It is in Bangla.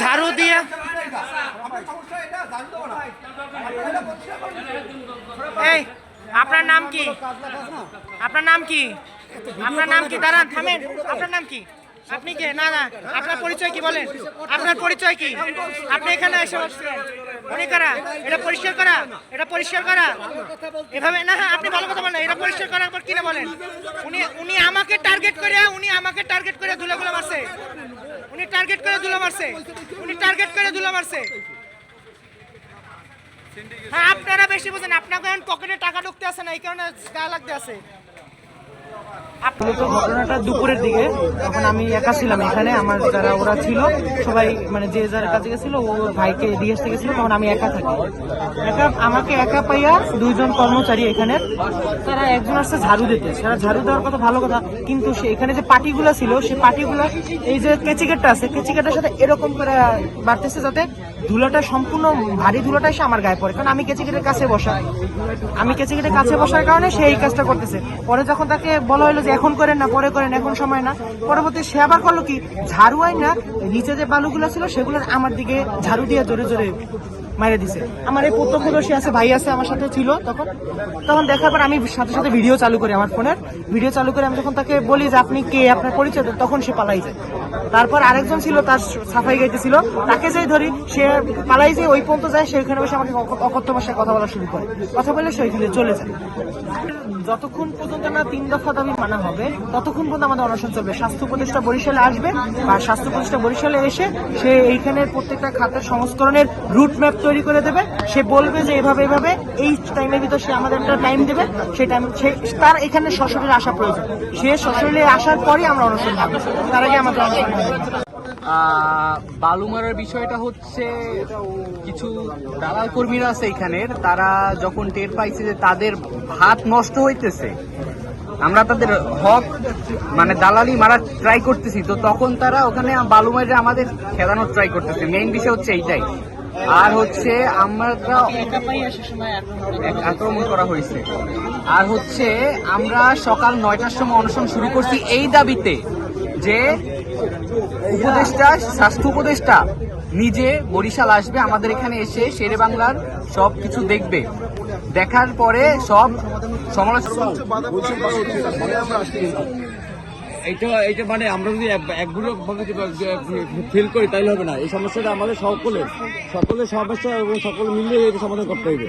ঝাড়ু দিয়ে? এই, আপনার নাম কি? আপনার নাম কি? আপনার নাম কি? দাঁড়ান, থামেন। আপনার নাম কি? আপনি কে? না না। আপনার পরিচয় কি বলেন? আপনার পরিচয় কি? আপনি এখানে এসে বসছেন। উনি কারা? এটা পরিষ্কার করা? এটা পরিষ্কার করা? এভাবে না, আপনি ভালো কথা বলেন এটা পরিষ্কার করার পর কিনা বলেন? উনি উনি আমাকে টার্গেট করে, উনি আমাকে টার্গেট করে ধুলাগুলো মারছে উনি টার্গেট করে দুলা মারছে। উনি টার্গেট করে দুলা মারছে। হ্যাঁ আপনারা বেশি বুঝেন, আপনাকে এখন পকেটে টাকা ঢুকতে আছে না, এই কারণে গা লাগতে আছে। ঘটনাটা দুপুরের দিকে। তখন আমি একা ছিলাম এখানে, আমার যারা ওরা ছিল, সবাই মানে যে যার কাছে গেছিল ও ভাইকে দিয়ে আসতে গেছিল তখন আমি একা থাকি। একা, আমাকে একা পাইয়া দুইজন কর্মচারী এখানে, তারা একজন আসছে ঝাড়ু দিতে। তারা ঝাড়ু দেওয়ার কথা ভালো কথা, কিন্তু সে এখানে যে পাটিগুলো ছিল সেই পাটিগুলো, এই যে কেচিকেটটা আছে কেচিকেটের সাথে এরকম করে বাড়তেছে যাতে ধুলোটা সম্পূর্ণ ভারী ধুলোটা এসে আমার গায়ে পড়ে। কারণ আমি কেচিকেটের কাছে বসা। আমি কেচিকেটের কাছে বসার কারণে সে এই কাজটা করতেছে। পরে যখন তাকে বলা হলো যে এখন করেন না, পরে করেন, এখন সময় না, পরবর্তী সে আবার করল কি? ঝাড়ু আই না নিচে যে বালুগুলো ছিল, সেগুলো আমার দিকে ঝাড়ু দিয়ে জোরে জোরে মাইরে দিছে। আমার এই প্রত্যক্ষদর্শী আছে, ভাই আছে আমার সাথে ছিল তখন। তখন দেখার পর আমি সাথে সাথে ভিডিও চালু করি আমার ফোনের। ভিডিও চালু করে আমি যখন তাকে বলি যে, আপনি কে? আপনার পরিচয় তখন সে পালাই যায়। তারপর আরেকজন ছিল, তার সাফাই গাইতেছিল তাকে যেই ধরি, সে পালাই যে ওই পর্যন্ত যায় সেখানে বসে আমাকে অক- অকথ্য ভাষায় কথা বলা শুরু করে। কথা বলে সে ওইখানে চলে যায়। যতক্ষণ পর্যন্ত না তিন দফা দাবি মানা হবে, ততক্ষণ পর্যন্ত আমাদের অনশন চলবে। স্বাস্থ্য উপদেষ্টা বরিশালে আসবে আর স্বাস্থ্য উপদেষ্টা বরিশালে এসে সে এইখানে প্রত্যেকটা খাতের সংস্করণের রুট ম্যাপ তৈরি করে দেবে। সে বলবে যে এভাবে এভাবে এই টাইমের ভিতর সে আমাদের একটা টাইম দেবে। সেই টাইম সে তার এখানে সশরীরে আসা প্রয়োজন। সে সশরীরে আসার পরই আমরা অনশন থাকব তার আগে আমাদের আহ, বালু মারার বিষয়টা হচ্ছে কিছু দালাল কর্মীরা আছে এখানের তারা যখন টের পাইছে যে তাদের ভাত নষ্ট হইতেছে আমরা তাদের হক মানে দালালি মারার ট্রাই করতেছি। তো তখন তারা ওখানে বালু মারে আমাদের খেলানোর ট্রাই করতেছে। মেইন বিষয় হচ্ছে এইটাই। আর হচ্ছে আমরা আক্রমণ করা হয়েছে। আর হচ্ছে আমরা সকাল নয়টার সময় অনশন শুরু করছি এই দাবিতে যে উপদেষ্টা স্বাস্থ্য উপদেষ্টা নিজে বরিশাল আসবে আমাদের এখানে এসে শেরে বাংলার সব কিছু দেখবে। দেখার পরে সব সমালোচনা এইটা এইটা মানে আমরা যদি এক- একগুলো ফিল করি তাইলে হবে না। এই সমস্যাটা আমাদের সকলের সকলের সমস্যা এবং সকলে মিলিয়ে এটা সমাধান করতে হবে।